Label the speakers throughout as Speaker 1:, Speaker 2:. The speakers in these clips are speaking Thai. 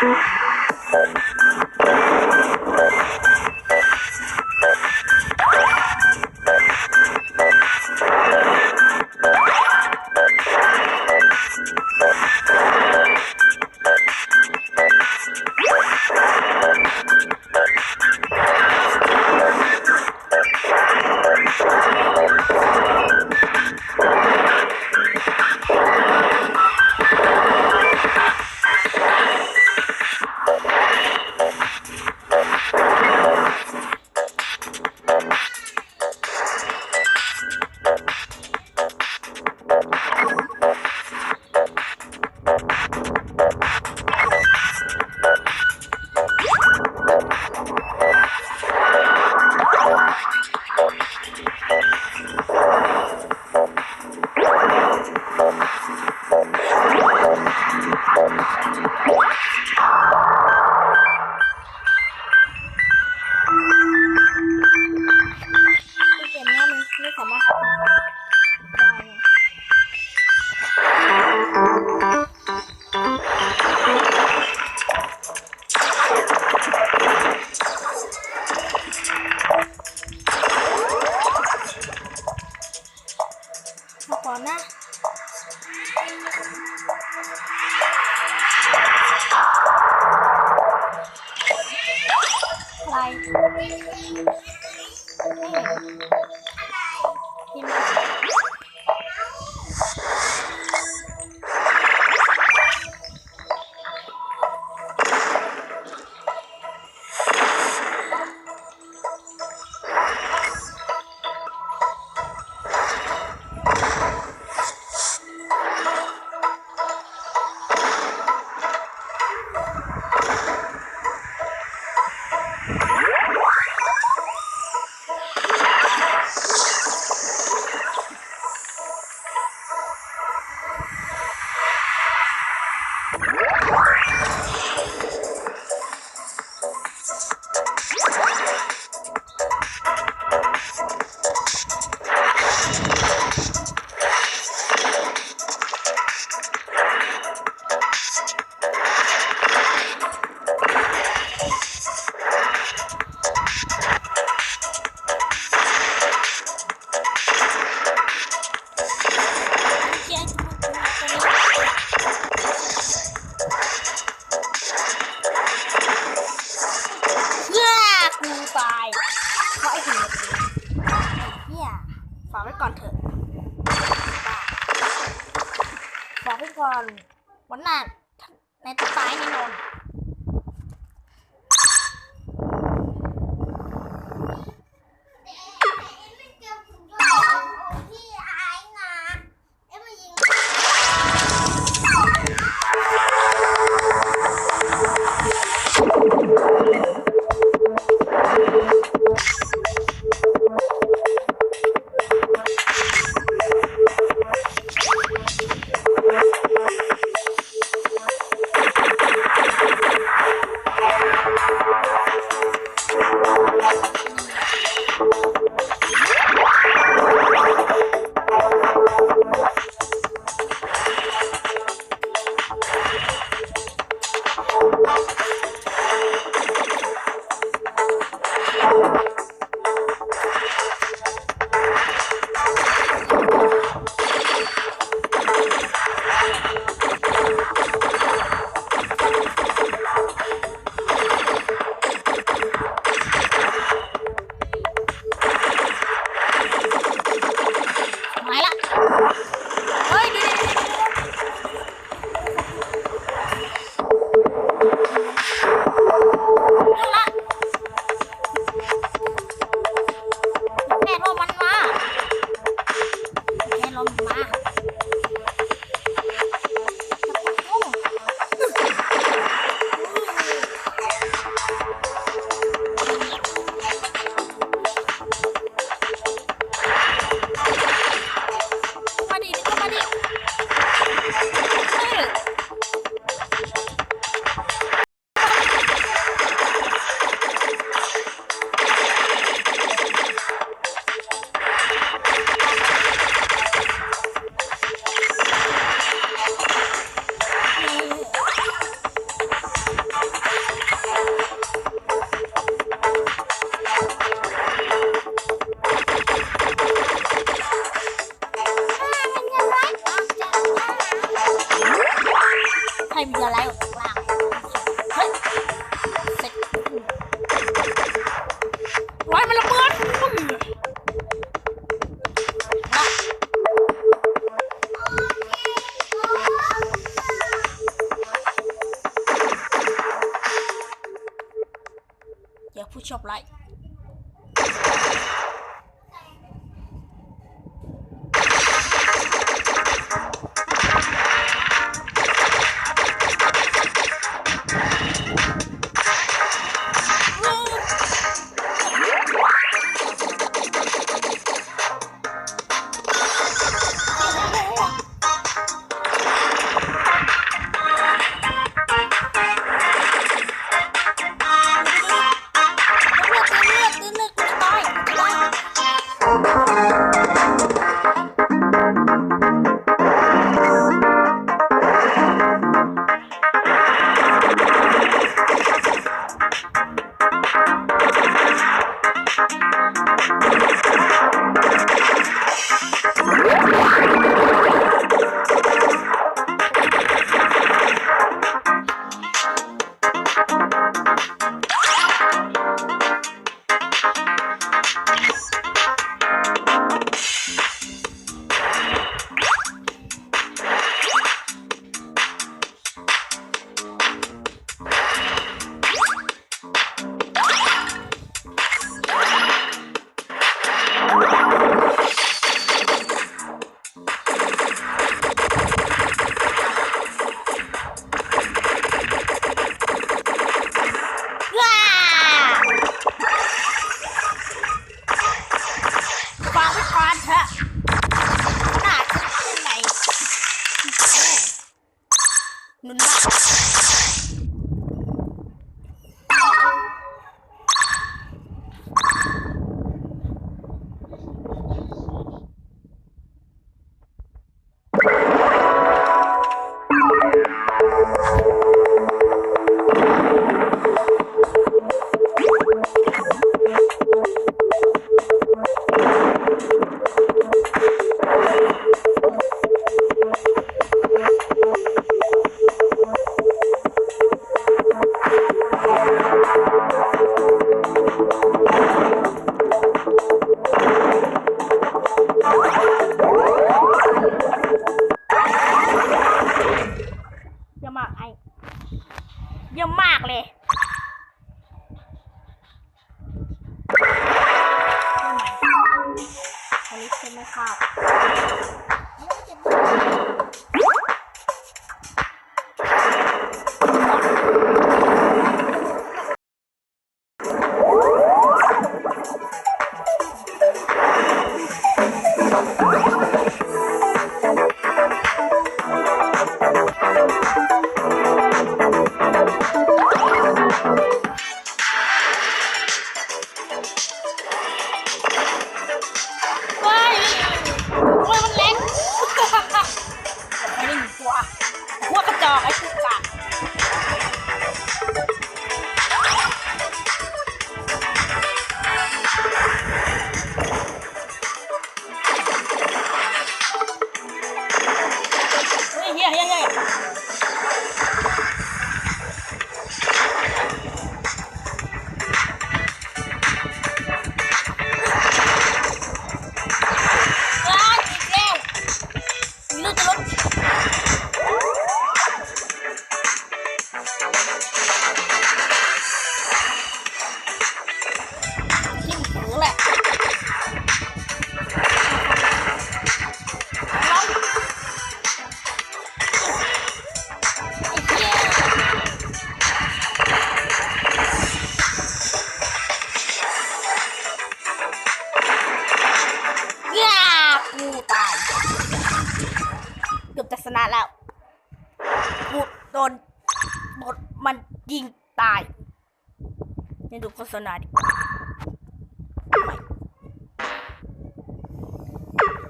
Speaker 1: Thank you. อะไร ในตาากเลยอันนี้ใช่ไหมครับ มีลู นะแล้วกูโดนโดมันยิงตายนี่ดูโฆษณาดิ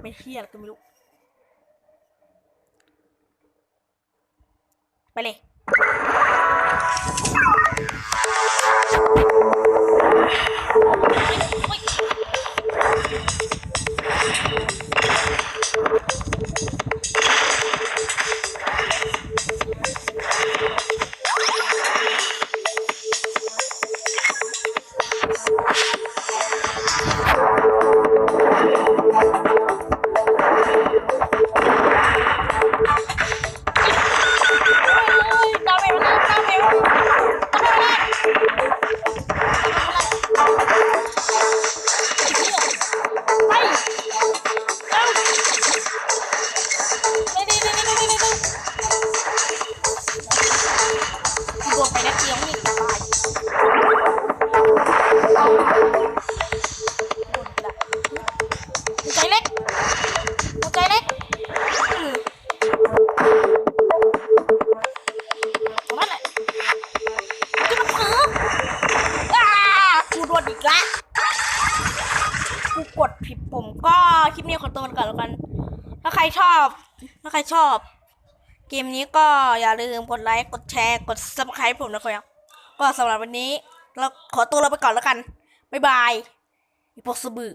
Speaker 1: ไม่เที่ยอะไรก็ไม่รู้ ไปเลย ไปแล้วเดียวนี่ตายโดนไปละหัวใจเล็กหัวใจเล็กตรงนั้นแหละจะมาซื้ออ้ากูโดนอีกล้วกูกดผิดปุ่มก็คลิปนี้ขอตัวก่อนแล้วกัน ถ้าใครชอบ ถ้าใครชอบ เกมนี้ก็อย่าลืมกดไลค์ กดแชร์ กด subscribe ผมนะครับก็สำหรับวันนี้ เราขอตัวเราไปก่อนแล้วกัน บ๊ายบายอีพวกสบือ